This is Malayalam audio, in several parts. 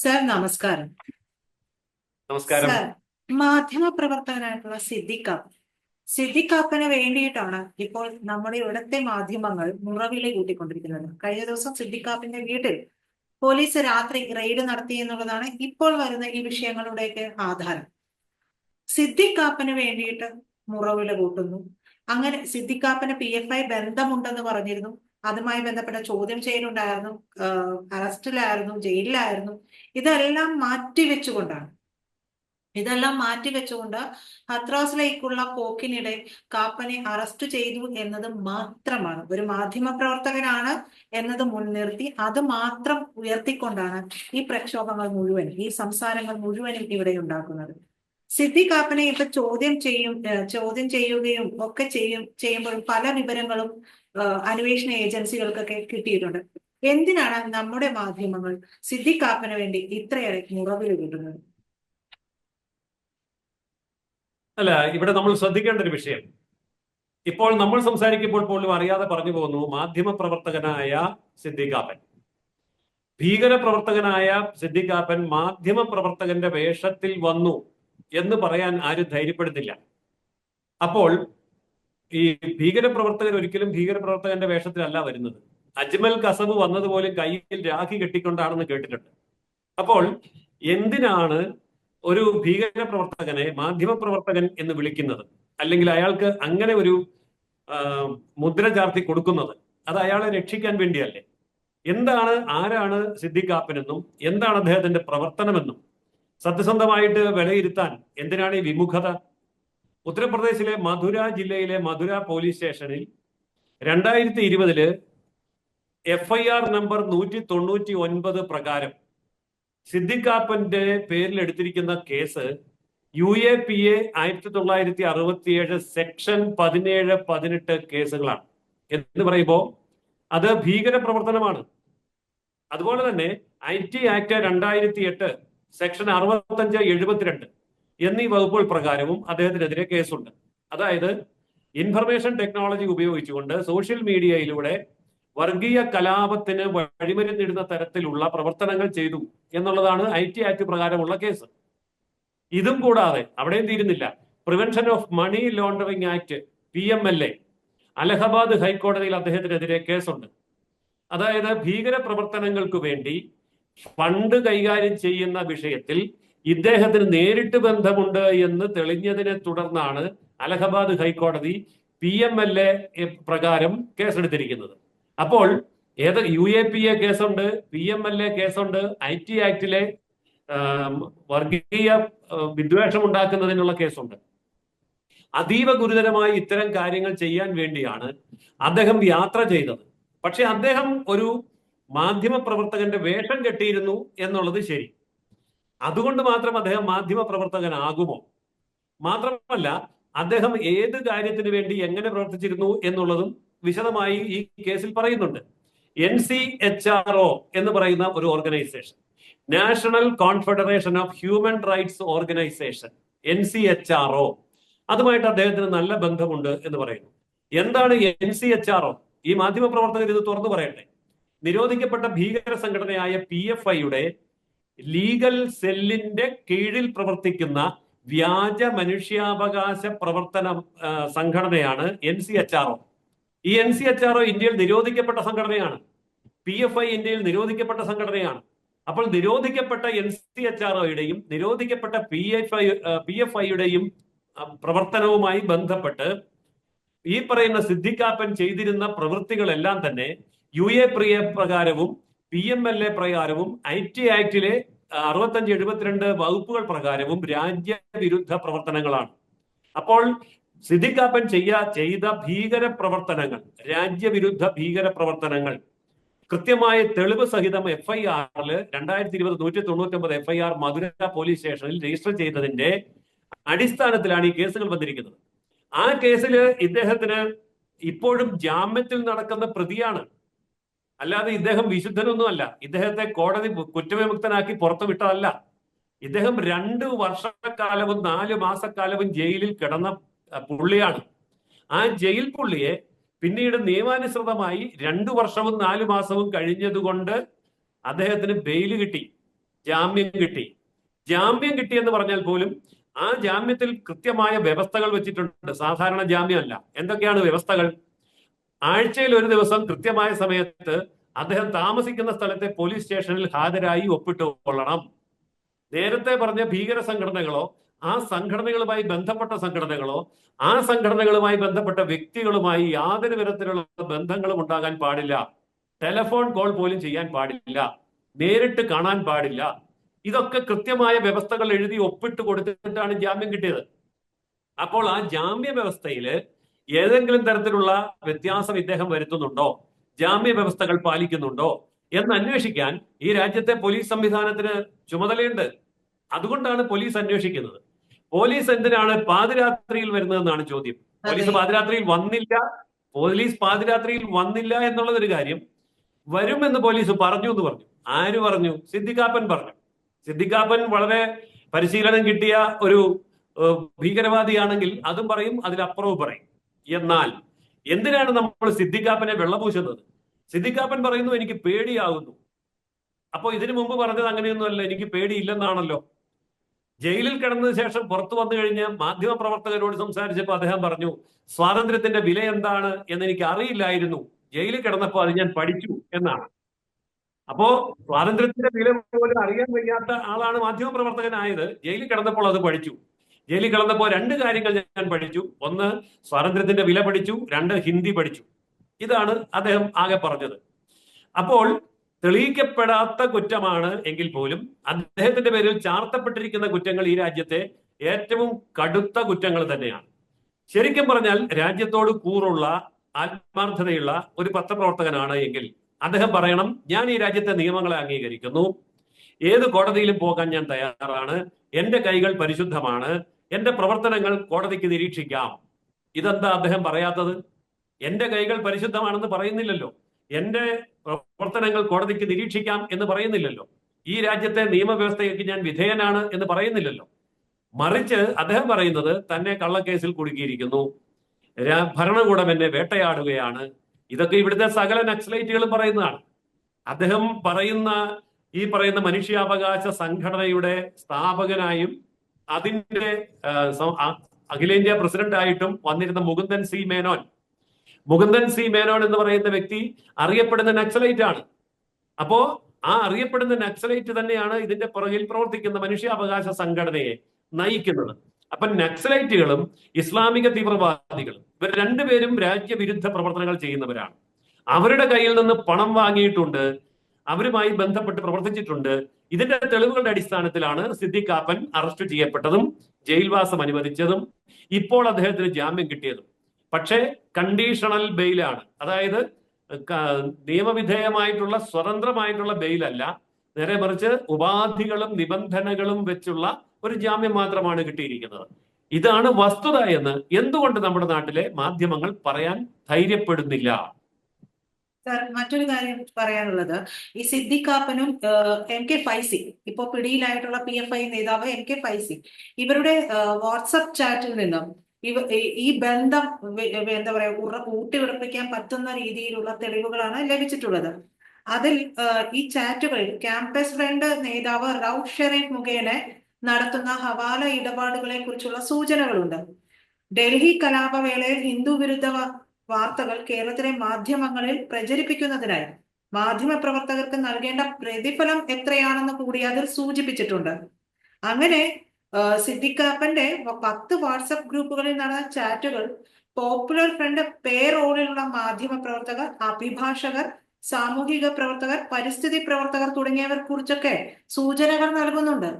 സർ നമസ്കാരം. നമസ്കാരം. മാധ്യമ പ്രവർത്തകനായിട്ടുള്ള സിദ്ദിഖാപ്പ് സിദ്ദിഖാപ്പിന് വേണ്ടിയിട്ടാണ് ഇപ്പോൾ നമ്മുടെ ഇവിടുത്തെ മാധ്യമങ്ങൾ മുറവിളി കൂട്ടിക്കൊണ്ടിരിക്കുന്നത്. കഴിഞ്ഞ ദിവസം സിദ്ദിഖാപ്പിന്റെ വീട്ടിൽ പോലീസ് രാത്രി റെയ്ഡ് നടത്തി എന്നുള്ളതാണ് ഇപ്പോൾ വരുന്ന ഈ വിഷയങ്ങളുടെയൊക്കെ ആധാരം. സിദ്ദിഖാപ്പിന് വേണ്ടിയിട്ട് മുറവില കൂട്ടുന്നു. അങ്ങനെ സിദ്ദിഖാപ്പിന് പി എഫ് ഐ ബന്ധമുണ്ടെന്ന് പറഞ്ഞിരുന്നു. അതുമായി ബന്ധപ്പെട്ട ചോദ്യം ചെയ്യലുണ്ടായിരുന്നു അറസ്റ്റിലായിരുന്നു ജയിലിലായിരുന്നു. ഇതെല്ലാം മാറ്റിവെച്ചുകൊണ്ടാണ് ഇതെല്ലാം മാറ്റിവെച്ചുകൊണ്ട് ഹത്രാസിലേക്കുള്ള പോക്കിനിടെ കാപ്പനെ അറസ്റ്റ് ചെയ്തു എന്നത് മാത്രമാണ്. ഒരു മാധ്യമ പ്രവർത്തകനാണ് എന്നത് മുൻനിർത്തി അത് മാത്രം ഉയർത്തിക്കൊണ്ടാണ് ഈ പ്രക്ഷോഭങ്ങൾ മുഴുവൻ ഈ സംസാരങ്ങൾ മുഴുവനും ഇവിടെ ഉണ്ടാക്കുന്നത്. സിദ്ധി കാപ്പനെ ഇപ്പൊ ചോദ്യം ചെയ്യും ചോദ്യം ചെയ്യുകയും ഒക്കെ ചെയ്യും ചെയ്യുമ്പോൾ പല വിവരങ്ങളും അന്വേഷണ ഏജൻസികൾക്കൊക്കെ കിട്ടിയിട്ടുണ്ട്. എന്തിനാണ് നമ്മുടെ മാധ്യമങ്ങൾ സിദ്ധിക്കാപ്പന് വേണ്ടി ഇത്രയേറെ മുറവിൽ കിട്ടുന്നത് അല്ല ഇവിടെ നമ്മൾ ശ്രദ്ധിക്കേണ്ട ഒരു വിഷയം. ഇപ്പോൾ നമ്മൾ സംസാരിക്കുമ്പോൾ പോലും അറിയാതെ പറഞ്ഞു പോകുന്നു മാധ്യമ പ്രവർത്തകനായ സിദ്ദിഖാപ്പൻ ഭീകര പ്രവർത്തകനായ സിദ്ദിഖാപ്പൻ മാധ്യമ പ്രവർത്തകന്റെ വേഷത്തിൽ വന്നു എന്ന് പറയാൻ ആരും ധൈര്യപ്പെടുന്നില്ല. അപ്പോൾ ഈ ഭീകര പ്രവർത്തകർ ഒരിക്കലും ഭീകര പ്രവർത്തകന്റെ വേഷത്തിലല്ല വരുന്നത്. അജ്മൽ കസബ് വന്നതുപോലെ കയ്യിൽ രാഖി കെട്ടിക്കൊണ്ടാണെന്ന് കേട്ടിട്ടുണ്ട്. അപ്പോൾ എന്തിനാണ് ഒരു ഭീകര പ്രവർത്തകനെ മാധ്യമ പ്രവർത്തകൻ എന്ന് വിളിക്കുന്നത്? അല്ലെങ്കിൽ അയാൾക്ക് അങ്ങനെ ഒരു മുദ്ര ചാർത്തി കൊടുക്കുന്നത്? അത് അയാളെ രക്ഷിക്കാൻ വേണ്ടിയല്ലേ? എന്താണ് ആരാണ് സിദ്ദിഖാപ്പനെന്നും എന്താണ് അദ്ദേഹത്തിന്റെ പ്രവർത്തനമെന്നും? സത്യസന്ധമായിട്ട് വിലയിരുത്താൻ എന്തിനാണ് ഈ വിമുഖത ഉത്തർപ്രദേശിലെ മധുര ജില്ലയിലെ മധുര പോലീസ് സ്റ്റേഷനിൽ രണ്ടായിരത്തി ഇരുപതിൽ എഫ് ഐ ആർ നമ്പർ നൂറ്റി തൊണ്ണൂറ്റി ഒൻപത് പ്രകാരം സിദ്ദിഖാപ്പന്റെ പേരിൽ എടുത്തിരിക്കുന്ന case U A P A ആയിരത്തി തൊള്ളായിരത്തി അറുപത്തിയേഴ് സെക്ഷൻ പതിനേഴ് പതിനെട്ട് കേസുകളാണ്. എന്ന് പറയുമ്പോൾ അത് ഭീകര പ്രവർത്തനമാണ് അതുപോലെ തന്നെ ഐ ടി ആക്ട് രണ്ടായിരത്തി എട്ട് സെക്ഷൻ അറുപത്തഞ്ച് എഴുപത്തിരണ്ട് എന്നീ വകുപ്പുകൾ പ്രകാരവും അദ്ദേഹത്തിനെതിരെ കേസുണ്ട്. അതായത് ഇൻഫർമേഷൻ ടെക്നോളജി ഉപയോഗിച്ചുകൊണ്ട് സോഷ്യൽ മീഡിയയിലൂടെ വർഗീയ കലാപത്തിന് വഴിമരുന്നിടുന്ന തരത്തിലുള്ള പ്രവർത്തനങ്ങൾ ചെയ്തു എന്നുള്ളതാണ് ഐ ടി ആക്ട് പ്രകാരമുള്ള കേസ്. ഇതും കൂടാതെ അവിടെയും തീരുന്നില്ല prevention of money laundering act P M L A Allahabad ഹൈക്കോടതിയിൽ അദ്ദേഹത്തിനെതിരെ കേസുണ്ട്. അതായത് ഭീകര പ്രവർത്തനങ്ങൾക്ക് വേണ്ടി ഫണ്ട് കൈകാര്യം ചെയ്യുന്ന വിഷയത്തിൽ ഇദ്ദേഹത്തിന് നേരിട്ട് ബന്ധമുണ്ട് എന്ന് തെളിഞ്ഞതിനെ തുടർന്നാണ് അലഹബാദ് ഹൈക്കോടതി പി എം എൽ എ പ്രകാരം കേസെടുത്തിരിക്കുന്നത്. അപ്പോൾ ഏത് യു എ പി എ കേസുണ്ട് പി എം എൽ എ കേസുണ്ട് ഐ ടി ആക്ടിലെ വർഗീയ വിദ്വേഷം ഉണ്ടാക്കുന്നതിനുള്ള കേസുണ്ട്. അതീവ ഗുരുതരമായി ഇത്തരം കാര്യങ്ങൾ ചെയ്യാൻ വേണ്ടിയാണ് അദ്ദേഹം യാത്ര ചെയ്തത്. പക്ഷെ അദ്ദേഹം ഒരു മാധ്യമ പ്രവർത്തകന്റെ വേഷം കെട്ടിയിരുന്നു എന്നുള്ളത് ശരി. അതുകൊണ്ട് മാത്രം അദ്ദേഹം മാധ്യമ പ്രവർത്തകനാകുമോ? മാത്രമല്ല അദ്ദേഹം ഏത് കാര്യത്തിന് വേണ്ടി എങ്ങനെ പ്രവർത്തിച്ചിരുന്നു എന്നുള്ളതും വിശദമായി ഈ കേസിൽ പറയുന്നുണ്ട്. N C H R O എന്ന് പറയുന്ന ഒരു organisation. National confederation of human rights organisation N C H R O അതുമായിട്ട് അദ്ദേഹത്തിന് നല്ല ബന്ധമുണ്ട് എന്ന് പറയുന്നു. എന്താണ് N C H R O ഈ മാധ്യമ പ്രവർത്തകർ ഇത് തുറന്നു പറയട്ടെ. നിരോധിക്കപ്പെട്ട ഭീകര സംഘടനയായ പി എഫ് ഐയുടെ ലീഗൽ സെല്ലിന്റെ കീഴിൽ പ്രവർത്തിക്കുന്ന വ്യാജ മനുഷ്യാവകാശ പ്രവർത്തന സംഘടനയാണ് N C H R O. ഈ N C H R O ഇന്ത്യയിൽ നിരോധിക്കപ്പെട്ട സംഘടനയാണ്. പി എഫ് ഐ ഇന്ത്യയിൽ നിരോധിക്കപ്പെട്ട സംഘടനയാണ്. അപ്പോൾ നിരോധിക്കപ്പെട്ട എൻ സി എച്ച് ആർ ഒയുടെയും നിരോധിക്കപ്പെട്ട P F I P F ഐയുടെയും പ്രവർത്തനവുമായി ബന്ധപ്പെട്ട് ഈ പറയുന്ന സിദ്ധിക്കാപ്പൻ ചെയ്തിരുന്ന പ്രവൃത്തികളെല്ലാം തന്നെ യു എ പ്രിയ പ്രകാരവും പി എം എൽ എ പ്രകാരവും ഐ ടി ആക്ടിലെ അറുപത്തഞ്ച് എഴുപത്തിരണ്ട് വകുപ്പുകൾ പ്രകാരവും രാജ്യവിരുദ്ധ പ്രവർത്തനങ്ങളാണ്. അപ്പോൾ സിദ്ദിഖാപ്പൻ ചെയ്യ ചെയ്ത ഭീകര പ്രവർത്തനങ്ങൾ രാജ്യവിരുദ്ധ ഭീകര പ്രവർത്തനങ്ങൾ കൃത്യമായ തെളിവ് സഹിതം എഫ് ഐ ആറിൽ രണ്ടായിരത്തി ഇരുപത് നൂറ്റി തൊണ്ണൂറ്റി ഒമ്പത് F I R Mathura police സ്റ്റേഷനിൽ രജിസ്റ്റർ ചെയ്തതിന്റെ അടിസ്ഥാനത്തിലാണ് ഈ കേസുകൾ വന്നിരിക്കുന്നത്. ആ കേസിൽ ഇദ്ദേഹത്തിന് ഇപ്പോഴും ജാമ്യത്തിൽ നടക്കുന്ന പ്രതിയാണ് അല്ലാതെ ഇദ്ദേഹം വിശുദ്ധനൊന്നുമല്ല. ഇദ്ദേഹത്തെ കോടതി കുറ്റവിമുക്തനാക്കി പുറത്തുവിട്ടതല്ല. ഇദ്ദേഹം രണ്ട് വർഷക്കാലവും നാല് മാസക്കാലവും ജയിലിൽ കിടന്ന പുള്ളിയാണ്. ആ ജയിൽ പുള്ളിയെ പിന്നീട് നിയമാനുസൃതമായി രണ്ടു വർഷവും നാലു മാസവും കഴിഞ്ഞതുകൊണ്ട് അദ്ദേഹത്തിന് ബെയിൽ കിട്ടി ജാമ്യം കിട്ടി. ജാമ്യം കിട്ടി എന്ന് പറഞ്ഞാൽ പോലും ആ ജാമ്യത്തിൽ കൃത്യമായ വ്യവസ്ഥകൾ വെച്ചിട്ടുണ്ട്. സാധാരണ ജാമ്യമല്ല. എന്തൊക്കെയാണ് വ്യവസ്ഥകൾ? ആഴ്ചയിൽ ഒരു ദിവസം കൃത്യമായ സമയത്ത് അദ്ദേഹം താമസിക്കുന്ന സ്ഥലത്തെ പോലീസ് സ്റ്റേഷനിൽ ഹാജരായി ഒപ്പിട്ട് കൊള്ളണം. നേരത്തെ പറഞ്ഞ ഭീകര സംഘടനകളോ ആ സംഘടനകളുമായി ബന്ധപ്പെട്ട സംഘടനകളോ ആ സംഘടനകളുമായി ബന്ധപ്പെട്ട വ്യക്തികളുമായി യാതൊരു വിധത്തിലുള്ള ബന്ധങ്ങളും ഉണ്ടാകാൻ പാടില്ല. ടെലഫോൺ കോൾ പോലും ചെയ്യാൻ പാടില്ല. നേരിട്ട് കാണാൻ പാടില്ല. ഇതൊക്കെ കൃത്യമായ വ്യവസ്ഥകൾ എഴുതി ഒപ്പിട്ട് കൊടുത്തിട്ടാണ് ജാമ്യം കിട്ടിയത്. അപ്പോൾ ആ ജാമ്യ വ്യവസ്ഥയിൽ ഏതെങ്കിലും തരത്തിലുള്ള വ്യത്യാസം ഇദ്ദേഹം വരുത്തുന്നുണ്ടോ? ജാമ്യ വ്യവസ്ഥകൾ പാലിക്കുന്നുണ്ടോ? എന്ന് അന്വേഷിക്കാൻ ഈ രാജ്യത്തെ പോലീസ് സംവിധാനത്തിന് ചുമതലയുണ്ട്. അതുകൊണ്ടാണ് പോലീസ് അന്വേഷിക്കുന്നത്. പോലീസ് എന്തിനാണ് പാതിരാത്രിയിൽ വരുന്നതെന്നാണ് ചോദ്യം. പോലീസ് പാതിരാത്രിയിൽ വന്നില്ല. പോലീസ് പാതിരാത്രിയിൽ വന്നില്ല എന്നുള്ളതൊരു കാര്യം. വരുമെന്ന് പോലീസ് പറഞ്ഞു എന്ന് പറഞ്ഞു. ആര് പറഞ്ഞു? സിദ്ദിഖാപ്പൻ പറഞ്ഞു. സിദ്ദിഖാപ്പൻ വളരെ പരിശീലനം കിട്ടിയ ഒരു ഭീകരവാദിയാണെങ്കിൽ അതും പറയും അതിലപ്പുറവും പറയും. എന്നാൽ എന്തിനാണ് നമ്മൾ സിദ്ദിഖാപ്പനെ വെള്ളപൂശുന്നത്? സിദ്ദിഖാപ്പൻ പറയുന്നു എനിക്ക് പേടിയാകുന്നു അപ്പൊ ഇതിനു മുമ്പ് പറഞ്ഞത് അങ്ങനെയൊന്നുമല്ല എനിക്ക് പേടിയില്ലെന്നാണല്ലോ. ജയിലിൽ കിടന്നതിന് ശേഷം പുറത്തു വന്നു കഴിഞ്ഞ് മാധ്യമ പ്രവർത്തകരോട് സംസാരിച്ചപ്പോൾ അദ്ദേഹം പറഞ്ഞു സ്വാതന്ത്ര്യത്തിന്റെ വില എന്താണ് എന്ന് എനിക്ക് അറിയില്ലായിരുന്നു. ജയിലിൽ കിടന്നപ്പോൾ അത് ഞാൻ പഠിച്ചു എന്നാണ്. അപ്പോ സ്വാതന്ത്ര്യത്തിന്റെ വില പോലും അറിയാൻ വയ്യാത്ത ആളാണ് മാധ്യമ പ്രവർത്തകനായത് ജയിലിൽ കിടന്നപ്പോൾ അത് പഠിച്ചു. ജയിലിൽ കിടന്നപ്പോൾ രണ്ട് കാര്യങ്ങൾ ഞാൻ പഠിച്ചു. ഒന്ന് സ്വാതന്ത്ര്യത്തിന്റെ വില പഠിച്ചു. രണ്ട് ഹിന്ദി പഠിച്ചു. ഇതാണ് അദ്ദേഹം ആകെ പറഞ്ഞത്. അപ്പോൾ തെളിയിക്കപ്പെടാത്ത കുറ്റമാണ് എങ്കിൽ പോലും അദ്ദേഹത്തിന്റെ പേരിൽ ചാർത്തപ്പെട്ടിരിക്കുന്ന കുറ്റങ്ങൾ ഈ രാജ്യത്തെ ഏറ്റവും കടുത്ത കുറ്റങ്ങൾ തന്നെയാണ്. ശരിക്കും പറഞ്ഞാൽ രാജ്യത്തോട് കൂറുള്ള ആത്മാർത്ഥതയുള്ള ഒരു പത്രപ്രവർത്തകനാണ് എങ്കിൽ അദ്ദേഹം പറയണം ഞാൻ ഈ രാജ്യത്തെ നിയമങ്ങളെ അംഗീകരിക്കുന്നു. ഏത് കോടതിയിലും പോകാൻ ഞാൻ തയ്യാറാണ്. എന്റെ കൈകൾ പരിശുദ്ധമാണ്. എന്റെ പ്രവർത്തനങ്ങൾ കോടതിക്ക് നിരീക്ഷിക്കാം. ഇതെന്താ അദ്ദേഹം പറയാത്തത്? എന്റെ കൈകൾ പരിശുദ്ധമാണെന്ന് പറയുന്നില്ലല്ലോ. എന്റെ പ്രവർത്തനങ്ങൾ കോടതിക്ക് നിരീക്ഷിക്കാം എന്ന് പറയുന്നില്ലല്ലോ. ഈ രാജ്യത്തെ നിയമവ്യവസ്ഥയ്ക്ക് ഞാൻ വിധേയനാണ് എന്ന് പറയുന്നില്ലല്ലോ. മറിച്ച് അദ്ദേഹം പറയുന്നത് തന്നെ കള്ളക്കേസിൽ കുടുക്കിയിരിക്കുന്നു ഭരണകൂടം എന്നെ വേട്ടയാടുകയാണ്. ഇതൊക്കെ ഇവിടുത്തെ സകല നക്സലൈറ്റുകളും പറയുന്നതാണ്. അദ്ദേഹം പറയുന്ന ഈ പറയുന്ന മനുഷ്യാവകാശ സംഘടനയുടെ സ്ഥാപകനായും അതിന്റെ അഖിലേന്ത്യാ പ്രസിഡന്റ് ആയിട്ടും വന്നിരുന്ന മുകുന്ദൻ സി മേനോൻ. മുകുന്ദൻ സി മേനോൻ എന്ന് പറയുന്ന വ്യക്തി അറിയപ്പെടുന്ന നക്സലൈറ്റ് ആണ്. അപ്പോ ആ അറിയപ്പെടുന്ന നക്സലൈറ്റ് തന്നെയാണ് ഇതിന്റെ പുറകിൽ പ്രവർത്തിക്കുന്ന മനുഷ്യാവകാശ സംഘടനയെ നയിക്കുന്നത്. അപ്പൊ നക്സലൈറ്റുകളും ഇസ്ലാമിക തീവ്രവാദികളും ഇവർ രണ്ടുപേരും രാജ്യവിരുദ്ധ പ്രവർത്തനങ്ങൾ ചെയ്യുന്നവരാണ്. അവരുടെ കയ്യിൽ നിന്ന് പണം വാങ്ങിയിട്ടുണ്ട്. അവരുമായി ബന്ധപ്പെട്ട് പ്രവർത്തിച്ചിട്ടുണ്ട്. ഇതിന്റെ തെളിവുകളുടെ അടിസ്ഥാനത്തിലാണ് സിദ്ദിഖ് കാപ്പൻ അറസ്റ്റ് ചെയ്യപ്പെട്ടതും ജയിൽവാസം അനുവദിച്ചതും ഇപ്പോൾ അദ്ദേഹത്തിന് ജാമ്യം കിട്ടിയതും. പക്ഷേ കണ്ടീഷണൽ ബെയിലാണ് അതായത് നിയമവിധേയമായിട്ടുള്ള സ്വതന്ത്രമായിട്ടുള്ള ബെയിലല്ല നേരെ മറിച്ച് ഉപാധികളും നിബന്ധനകളും വെച്ചുള്ള ഒരു ജാമ്യം മാത്രമാണ് കിട്ടിയിരിക്കുന്നത്. ഇതാണ് വസ്തുത എന്ന് എന്തുകൊണ്ട് നമ്മുടെ നാട്ടിലെ മാധ്യമങ്ങൾ പറയാൻ ധൈര്യപ്പെടുന്നില്ല? സാർ മറ്റൊരു കാര്യം പറയാനുള്ളത്. ഈ സിദ്ദിഖാപ്പനും എം കെ ഫൈസി ഇപ്പോ പിടിയിലായിട്ടുള്ള പി എഫ് ഐ നേതാവ് എം കെ ഫൈസി ഇവരുടെ വാട്സപ്പ് ചാറ്റിൽ നിന്നും ഇവ ഈ- ബന്ധം എന്താ പറയാ ഉറ ഊട്ടിയുറപ്പിക്കാൻ പറ്റുന്ന രീതിയിലുള്ള തെളിവുകളാണ് ലഭിച്ചിട്ടുള്ളത്. അതിൽ ഈ ചാറ്റുകളിൽ ക്യാമ്പസ് ഫ്രണ്ട് നേതാവ് റൌഫ് ഷെറീഫ് മുഖേന നടത്തുന്ന ഹവാല ഇടപാടുകളെ കുറിച്ചുള്ള സൂചനകളുണ്ട്. ഡൽഹി കലാപവേളയിൽ ഹിന്ദു വിരുദ്ധ വാർത്തകൾ കേരളത്തിലെ മാധ്യമങ്ങളിൽ പ്രചരിപ്പിക്കുന്നതിനായി. മാധ്യമ പ്രവർത്തകർക്ക് നൽകേണ്ട പ്രതിഫലം എത്രയാണെന്ന് കൂടി അതിൽ സൂചിപ്പിച്ചിട്ടുണ്ട്. അങ്ങനെ സിദ്ദിഖാപ്പന്റെ പത്ത് വാട്സപ്പ് ഗ്രൂപ്പുകളിൽ നടന്ന ചാറ്റുകൾ പോപ്പുലർ ഫ്രണ്ട് പേ റോളിലുള്ള മാധ്യമ പ്രവർത്തകർ അഭിഭാഷകർ സാമൂഹിക പ്രവർത്തകർ പരിസ്ഥിതി പ്രവർത്തകർ തുടങ്ങിയവർ കുറിച്ചൊക്കെ സൂചനകൾ നൽകുന്നുണ്ട്.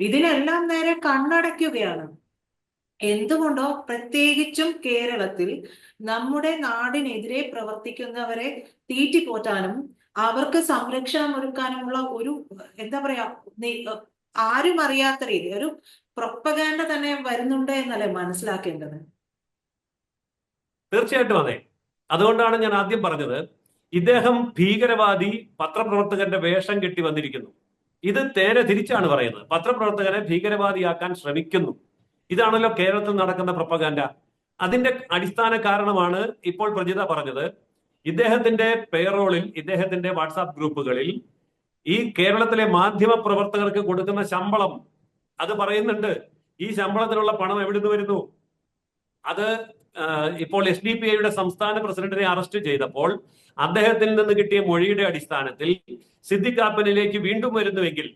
ഇതിനെല്ലാം നേരെ കണ്ണടയ്ക്കുകയാണ്. എന്തുകൊണ്ടോ പ്രത്യേകിച്ചും കേരളത്തിൽ നമ്മുടെ നാടിനെതിരെ പ്രവർത്തിക്കുന്നവരെ തീറ്റിപ്പോറ്റാനും അവർക്ക് സംരക്ഷണം ഒരുക്കാനുമുള്ള ഒരു എന്താ പറയാ ആരും അറിയാത്ത രീതി ഒരു പ്രൊപ്പഗാൻഡ തന്നെ വരുന്നുണ്ട് എന്നല്ലേ മനസ്സിലാക്കേണ്ടത്? തീർച്ചയായിട്ടും അതെ. അതുകൊണ്ടാണ് ഞാൻ ആദ്യം പറഞ്ഞത് ഇദ്ദേഹം ഭീകരവാദി പത്രപ്രവർത്തകന്റെ വേഷം കെട്ടി വന്നിരിക്കുന്നു. ഇത് നേരെ തിരിച്ചാണ് പറയുന്നത്. പത്രപ്രവർത്തകനെ ഭീകരവാദിയാക്കാൻ ശ്രമിക്കുന്നു. ഇതാണല്ലോ കേരളത്തിൽ നടക്കുന്ന പ്രപ്പകാൻഡ അതിന്റെ അടിസ്ഥാന കാരണമാണ് ഇപ്പോൾ പ്രജിത പറഞ്ഞത്. ഇദ്ദേഹത്തിന്റെ പേറോളിൽ ഇദ്ദേഹത്തിന്റെ വാട്സാപ്പ് ഗ്രൂപ്പുകളിൽ ഈ കേരളത്തിലെ മാധ്യമ പ്രവർത്തകർക്ക് കൊടുക്കുന്ന ശമ്പളം അത് പറയുന്നുണ്ട്. ഈ ശമ്പളത്തിനുള്ള പണം എവിടെ നിന്ന് വരുന്നു? അത് ഇപ്പോൾ എസ് ഡി പി ഐയുടെ സംസ്ഥാന പ്രസിഡന്റിനെ അറസ്റ്റ് ചെയ്തപ്പോൾ അദ്ദേഹത്തിൽ നിന്ന് കിട്ടിയ മൊഴിയുടെ അടിസ്ഥാനത്തിൽ സിദ്ദിഖാപ്പനിലേക്ക് വീണ്ടും വരുന്നുവെങ്കിൽ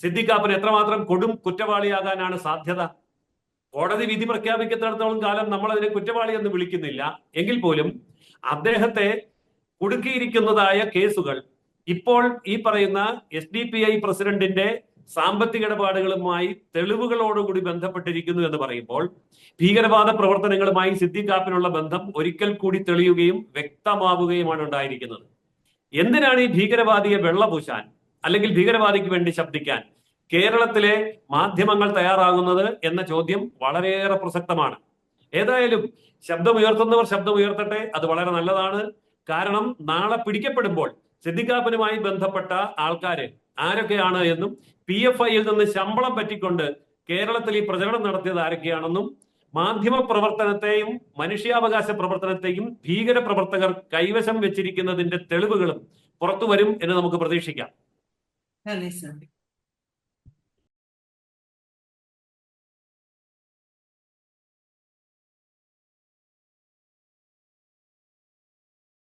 സിദ്ദിഖാപ്പൻ എത്രമാത്രം കൊടും കുറ്റവാളിയാകാനാണ് സാധ്യത? കോടതി വിധി പ്രഖ്യാപിക്കുന്നിടത്തോളം കാലം നമ്മൾ അതിനെ കുറ്റവാളി എന്ന് വിളിക്കുന്നില്ല. എങ്കിൽ പോലും അദ്ദേഹത്തെ കുടുക്കിയിരിക്കുന്നതായ കേസുകൾ ഇപ്പോൾ ഈ പറയുന്ന എസ് ഡി പി ഐ പ്രസിഡന്റിന്റെ സാമ്പത്തിക ഇടപാടുകളുമായി തെളിവുകളോടുകൂടി ബന്ധപ്പെട്ടിരിക്കുന്നു എന്ന് പറയുമ്പോൾ ഭീകരവാദ പ്രവർത്തനങ്ങളുമായി സിദ്ദിഖാപ്പിനുള്ള ബന്ധം ഒരിക്കൽ കൂടി തെളിയുകയും വ്യക്തമാവുകയുമാണ് ഉണ്ടായിരിക്കുന്നത്. എന്തിനാണ് ഈ ഭീകരവാദിയെ വെള്ളപൂശാൻ അല്ലെങ്കിൽ ഭീകരവാദിക്ക് വേണ്ടി ശബ്ദിക്കാൻ? കേരളത്തിലെ മാധ്യമങ്ങൾ തയ്യാറാകുന്നത് എന്ന ചോദ്യം വളരെയേറെ പ്രസക്തമാണ്. ഏതായാലും ശബ്ദമുയർത്തുന്നവർ ശബ്ദമുയർത്തട്ടെ അത് വളരെ നല്ലതാണ്. കാരണം നാളെ പിടിക്കപ്പെടുമ്പോൾ സിദ്ദിഖാപ്പനുമായി ബന്ധപ്പെട്ട ആൾക്കാര് ആരൊക്കെയാണ് എന്നും പി എഫ് ഐയിൽ നിന്ന് ശമ്പളം പറ്റിക്കൊണ്ട് കേരളത്തിൽ ഈ പ്രചരണം നടത്തിയത് ആരൊക്കെയാണെന്നും മാധ്യമ പ്രവർത്തനത്തെയും മനുഷ്യാവകാശ പ്രവർത്തനത്തെയും ഭീകര പ്രവർത്തകർ കൈവശം വെച്ചിരിക്കുന്നതിന്റെ തെളിവുകളും പുറത്തു വരും എന്ന് നമുക്ക് പ്രതീക്ഷിക്കാം.